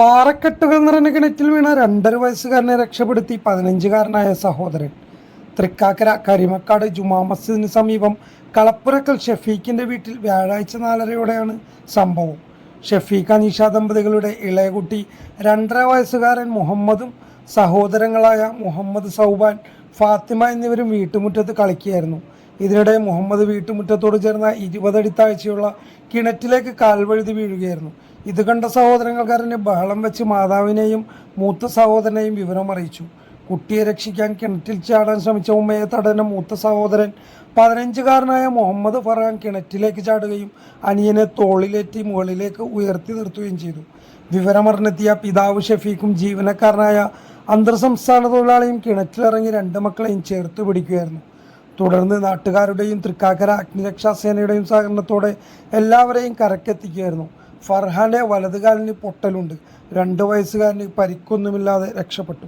പാറക്കെട്ടുകൾ നിറഞ്ഞ കിണറ്റിൽ വീണ രണ്ടര വയസ്സുകാരനെ രക്ഷപ്പെടുത്തി പതിനഞ്ചുകാരനായ സഹോദരൻ. തൃക്കാക്കര കരിമക്കാട് ജുമാ മസ്ജിദിന് സമീപം കളപ്പുരക്കൽ ഷെഫീഖിന്റെ വീട്ടിൽ വ്യാഴാഴ്ച നാലരയോടെയാണ് സംഭവം. ഷെഫീഖ് അനീഷ ദമ്പതികളുടെ ഇളയകുട്ടി രണ്ടര വയസ്സുകാരൻ മുഹമ്മദും സഹോദരങ്ങളായ മുഹമ്മദ് സൗബാൻ ഫാത്തിമ എന്നിവരും വീട്ടുമുറ്റത്ത് കളിക്കുകയായിരുന്നു. ഇതിനിടെ മുഹമ്മദ് വീട്ടുമുറ്റത്തോട് ചേർന്ന ഇരുപതടി താഴ്ചയുള്ള കിണറ്റിലേക്ക് കാൽവഴുതി വീഴുകയായിരുന്നു. ഇത് കണ്ട സഹോദരങ്ങൾക്കാരന് ബഹളം വെച്ച് മാതാവിനെയും മൂത്ത സഹോദരനെയും വിവരം അറിയിച്ചു. കുട്ടിയെ രക്ഷിക്കാൻ കിണറ്റിൽ ചാടാൻ ശ്രമിച്ച ഉമ്മയെ തടഞ്ഞ മൂത്ത സഹോദരൻ പതിനഞ്ചുകാരനായ മുഹമ്മദ് ഫർഹാൻ കിണറ്റിലേക്ക് ചാടുകയും അനിയനെ തോളിലേറ്റി മുകളിലേക്ക് ഉയർത്തി നിർത്തുകയും ചെയ്തു. വിവരമറിഞ്ഞെത്തിയ പിതാവ് ഷഫീഖും ജീവനക്കാരനായ അന്തർ സംസ്ഥാന തൊഴിലാളിയും കിണറ്റിലിറങ്ങി രണ്ട് മക്കളെയും ചേർത്ത് പിടിക്കുകയായിരുന്നു. തുടർന്ന് നാട്ടുകാരുടെയും തൃക്കാക്കര അഗ്നിരക്ഷാസേനയുടെയും സഹകരണത്തോടെ എല്ലാവരെയും കരക്കെത്തിക്കുകയായിരുന്നു. ഫർഹാന്റെ വലതുകാലിന് പൊട്ടലുണ്ട്. രണ്ട് വയസ്സുകാരന് പരിക്കൊന്നുമില്ലാതെ രക്ഷപ്പെട്ടു.